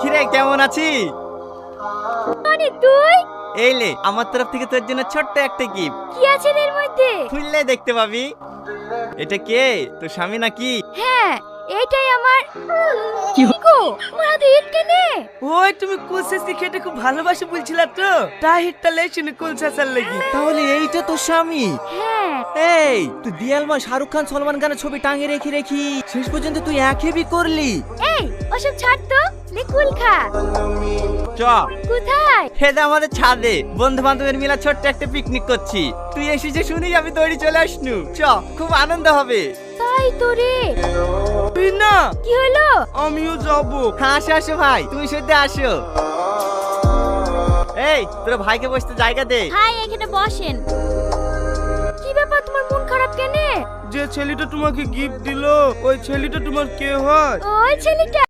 কিরে কেমন আছি? মানে তুই? এই লে আমার তরফ থেকে তোর জন্য ছোট্ট একটা গিফট কি আছে এর মধ্যে? খুললে দেখতে পাবি। এটা কে? তোর স্বামী নাকি? হ্যাঁ এইটাই আমার। কি গো মারা তো ইট কেনে। ওই তুমি কুলসেসি খেতে খুব ভালোবাসি বলছিলা তো। তাই হিটটা লেছিনি কুলসেসার লাগি। তাহলে এইটা তোর স্বামী? হ্যাঁ। এই তুই দিয়ালমা শাহরুখ খান সলমান খানের ছবি টাঙিয়ে রেখে রেখি শেষ পর্যন্ত তুই একই করলি। এই ওসব ছাড় তো লে খা চ কোথায় হেদে আমাদের ছাদে। বন্ধু বান্ধবের মিলা ছোট্ট একটা পিকনিক করছি। তুই এসেছে শুনি আমি দৌড়ি চলে আসনু। চ খুব আনন্দ হবে। তাই তো রে। তুই না কি হলো? আমিও যাব। হ্যাঁ আসো আসো ভাই তুমি আসো। এই তোর ভাইকে বসতে জায়গা দে। ভাই এখানে বসেন। কি ব্যাপার তোমার মন খারাপ কেনে? যে ছেলেটা তোমাকে গিফট দিলো ওই ছেলেটা তোমার কে হয়? ওই ছেলেটা